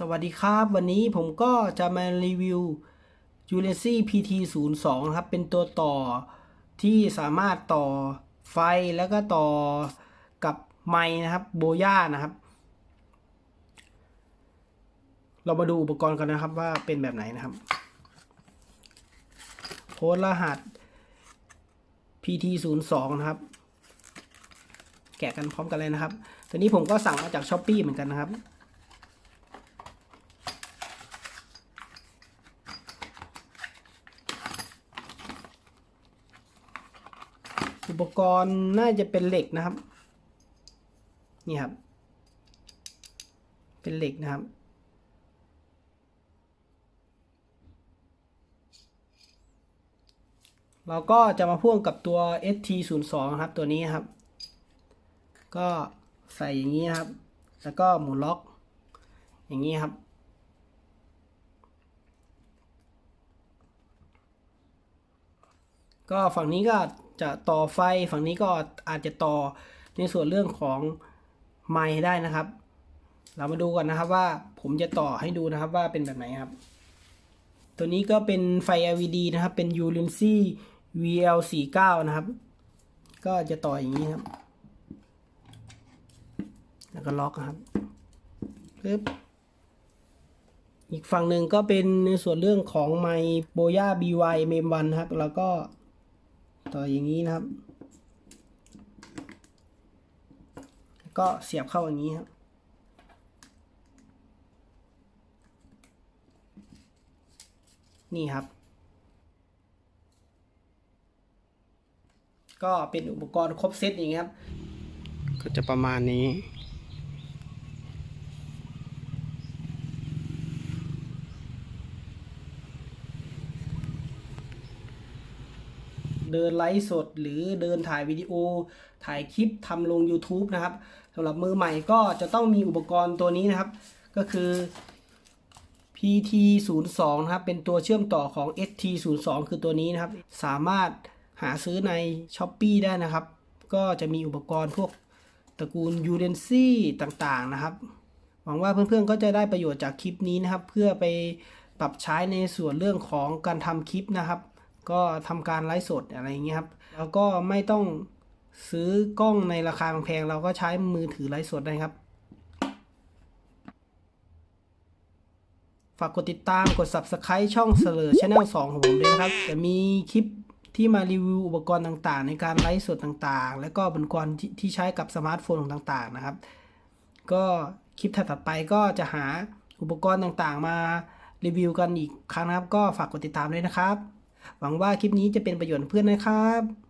สวัสดีครับ วันนี้ผมก็จะมารีวิว u l e s y PT 0 2นะครับเป็นตัวต่อที่สามารถต่อไฟแล้วก็ต่อกับไม้นะครับโบย่านะครับ เรามาดูอุปกรณ์กันนะครับว่าเป็นแบบไหนนะครับ โค้ดรหัส PT 0 2 นะครับ แกะกันพร้อมกันเลยนะครับ ตัวนี้ผมก็สั่งมาจากช้อปปีเหมือนกันนะครับ อุปกรณ์น่าจะเป็นเหล็กนะครับ นี่ครับ เป็นเหล็กนะครับ เราก็จะมาพ่วงกับตัว ST02 นะครับตัวนี้ครับ ก็ใส่อย่างนี้นะครับ แล้วก็หมุนล็อก อย่างนี้ครับก็ฝั่งนี้ก็ จะต่อไฟฝั่งนี้ก็อาจจะต่อในส่วนเรื่องของไม้ได้นะครับ เรามาดูก่อนนะครับว่าผมจะต่อให้ดูนะครับว่าเป็นแบบไหนครับ ตัวนี้ก็เป็นไฟ LED นะครับ เป็น u l i n c y VL49 นะครับ ก็จะต่ออย่างนี้ครับ แล้วก็ล็อกครับปึ๊บอีกฝั่งหนึ่งก็เป็นในส่วนเรื่องของไมโบย่า BY MM1 นครับ แล้วก็ ต่ออย่างนี้นะครับ ก็เสียบเข้าอย่างนี้ครับนี่ครับ ก็เป็นอุปกรณ์ครบเซตอย่างนี้ครับ ก็จะประมาณนี้ เดินไลฟ์สด หรือเดินถ่ายวิดีโอ ถ่ายคลิปทำลง YouTube นะครับสำหรับมือใหม่ก็จะต้องมีอุปกรณ์ตัวนี้นะครับ ก็คือ PT 0 2 นะครับ เป็นตัวเชื่อมต่อของ ST 0 2 คือตัวนี้นะครับ สามารถหาซื้อใน s h อ p e e ได้นะครับ ก็จะมีอุปกรณ์พวกตระกูล u d e n c y ต่างๆนะครับ หวังว่าเพื่อนๆก็จะได้ประโยชน์จากคลิปนี้นะครับ เพื่อไปปรับใช้ในส่วนเรื่องของการทำคลิปนะครับ ก็ทำการไลฟ์สดอะไรอย่างเงี้ยครับ แล้วก็ไม่ต้องซื้อกล้องในราคาแพงเราก็ใช้มือถือไลฟ์สดได้ครับ ฝากกดติดตามกด subscribe ช่องเสลอช anel 2 ของผมด้วยนะครับ จะมีคลิปที่มารีวิวอุปกรณ์ต่างๆ ในการไลฟ์สดต่างๆ และก็อุปกรณ์ที่ใช้กับสมาร์ทโฟนต่างๆนะครับ ก็คลิปถัดไปก็จะหาอุปกรณ์ต่างๆ มารีวิวกันอีกครั้งนะครับ ก็ฝากกดติดตามด้วยนะครับ หวังว่าคลิปนี้จะเป็นประโยชน์เพื่อนนะครับ